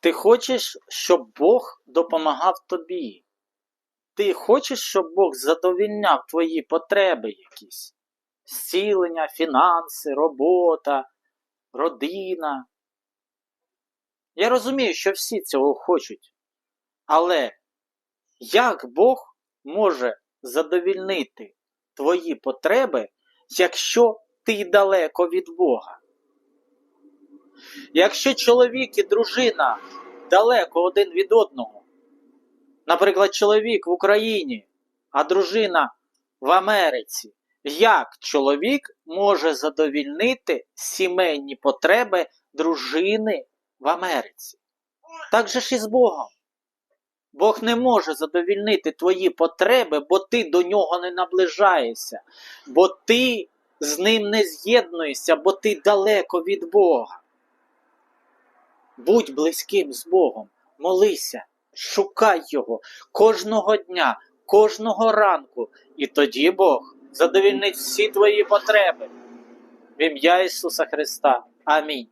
Ти хочеш, щоб Бог допомагав тобі. Ти хочеш, щоб Бог задовільняв твої потреби якісь. Зцілення, фінанси, робота, родина. Я розумію, що всі цього хочуть. Але як Бог може задовільнити твої потреби, якщо ти далеко від Бога? Якщо чоловік і дружина далеко один від одного, наприклад, чоловік в Україні, а дружина в Америці, як чоловік може задовільнити сімейні потреби дружини в Америці? Так же ж і з Богом. Бог не може задовільнити твої потреби, бо ти до нього не наближаєшся, бо ти з ним не з'єднуєшся, бо ти далеко від Бога. Будь близьким з Богом, молися, шукай Його кожного дня, кожного ранку, і тоді Бог задовільнить всі твої потреби. В ім'я Ісуса Христа. Амінь.